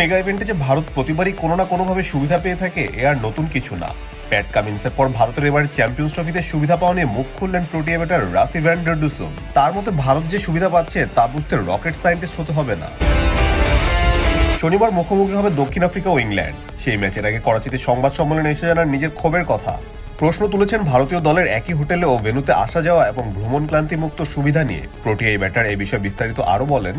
Mega ইভেন্টে যে ভারত প্রতিবারই কোনো না কোনোভাবে সুবিধা পেয়ে থাকে, এ আর নতুন কিছু না। প্যাট কামিন্সের পর ভারতের এবার চ্যাম্পিয়ন্স ট্রফিতে সুবিধা পাওয়া নিয়ে মুখ খুললেন Protea batter Rassie van der Dussen তার মতে ভারত যে সুবিধা পাচ্ছে, তা বুঝতে রকেট সায়েন্টিস্ট হতে হবে না। শনিবার মুখোমুখি হবে দক্ষিণ আফ্রিকা ও ইংল্যান্ড। সেই ম্যাচের আগে করাচিতে সংবাদ সম্মেলনে এসে জানান নিজের ক্ষোভের কথা। প্রশ্ন তুলেছেন ভারতীয় দলের একই হোটেলে ও ভেনুতে আসা যাওয়া এবং ভ্রমণ ক্লান্তিমুক্ত সুবিধা নিয়ে। প্রোটিয়া ব্যাটার এই বিষয়ে বিস্তারিত আরও বলেন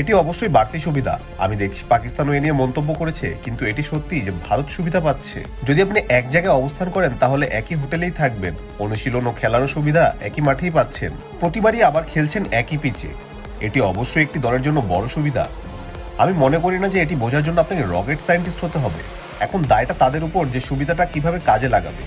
এটি অবশ্যই বাড়তি সুবিধা। আমি দেখছি পাকিস্তানও এ নিয়ে মন্তব্য করেছে, কিন্তু এটি সত্যি যে ভারত সুবিধা পাচ্ছে। যদি আপনি এক জায়গায় অবস্থান করেন, তাহলে একই হোটেলেই থাকবেন। অনুশীলন ও খেলারও সুবিধা একই মাঠেই পাচ্ছেন। প্রতিবারই আবার খেলছেন একই পিচে। এটি অবশ্যই একটি দলের জন্য বড় সুবিধা। আমি মনে করি না যে এটি বোঝার জন্য আপনাকে রকেট সায়েন্টিস্ট হতে হবে। এখন দায়টা তাদের উপর যে সুবিধাটা কীভাবে কাজে লাগাবে।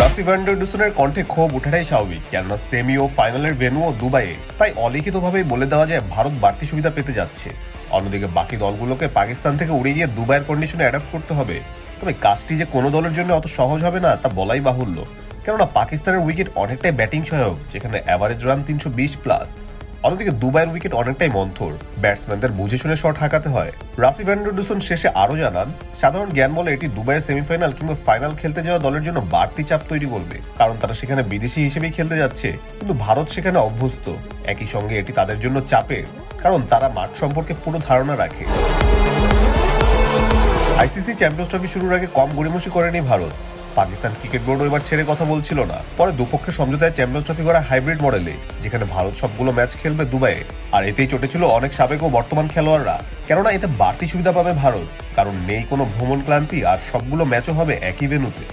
রাসি ভ্যান্ডারডুসনের কণ্ঠে ক্ষোভ ওঠাটাই স্বাভাবিক, কেননা সেমি ও ফাইনালের ভেনুও দুবাইয়ে। তাই অলিখিতভাবেই বলে দেওয়া যায়, ভারত বাড়তি সুবিধা পেতে যাচ্ছে। অন্যদিকে বাকি দলগুলোকে পাকিস্তান থেকে উড়ে গিয়ে দুবাইয়ের কন্ডিশনে অ্যাডাপ্ট করতে হবে। তবে কাজটি যে কোনো দলের জন্য অত সহজ হবে না, তা বলাই বাহুল্য। কেননা পাকিস্তানের উইকেট অনেকটাই ব্যাটিং সহায়ক, যেখানে অ্যাভারেজ রান তিনশো বিশ প্লাস অন্যদিকে দুবাইয়ের উইকেট অনেকটাই মন্থর। ব্যাটসম্যানদের বুঝে শুনে শট হাঁকাতে হয়। রাসি ভ্যান্ডারডুসন শেষে আরও জানান, সাধারণ জ্ঞান বলে এটি দুবাইয়ের সেমিফাইনাল কিংবা ফাইনাল খেলতে যাওয়া দলের জন্য বাড়তি চাপ তৈরি করবে কারণ তারা সেখানে বিদেশি হিসেবেই খেলতে যাচ্ছে, কিন্তু ভারত সেখানে অভ্যস্ত। একই সঙ্গে এটি তাদের জন্য চাপের, কারণ তারা মাঠ সম্পর্কে পুরো ধারণা রাখে। আইসিসি চ্যাম্পিয়ন্স ট্রফি শুরুর আগে কম গড়িমসি করেনি ভারত। পাকিস্তান ক্রিকেট বোর্ডও এবার ছেড়ে কথা বলছিল না। পরে দুপক্ষের সমঝোতায় চ্যাম্পিয়ন্স ট্রফি করা হাইব্রিড মডেলে, যেখানে ভারত সবগুলো ম্যাচ খেলবে দুবাইয়ে। আর এতেই চটেছিল অনেক সাবেক ও বর্তমান খেলোয়াড়রা। কেননা এতে বাড়তি সুবিধা পাবে ভারত, কারণ নেই কোনো ভ্রমণ ক্লান্তি আর সবগুলো ম্যাচও হবে একই ভেন্যুতে।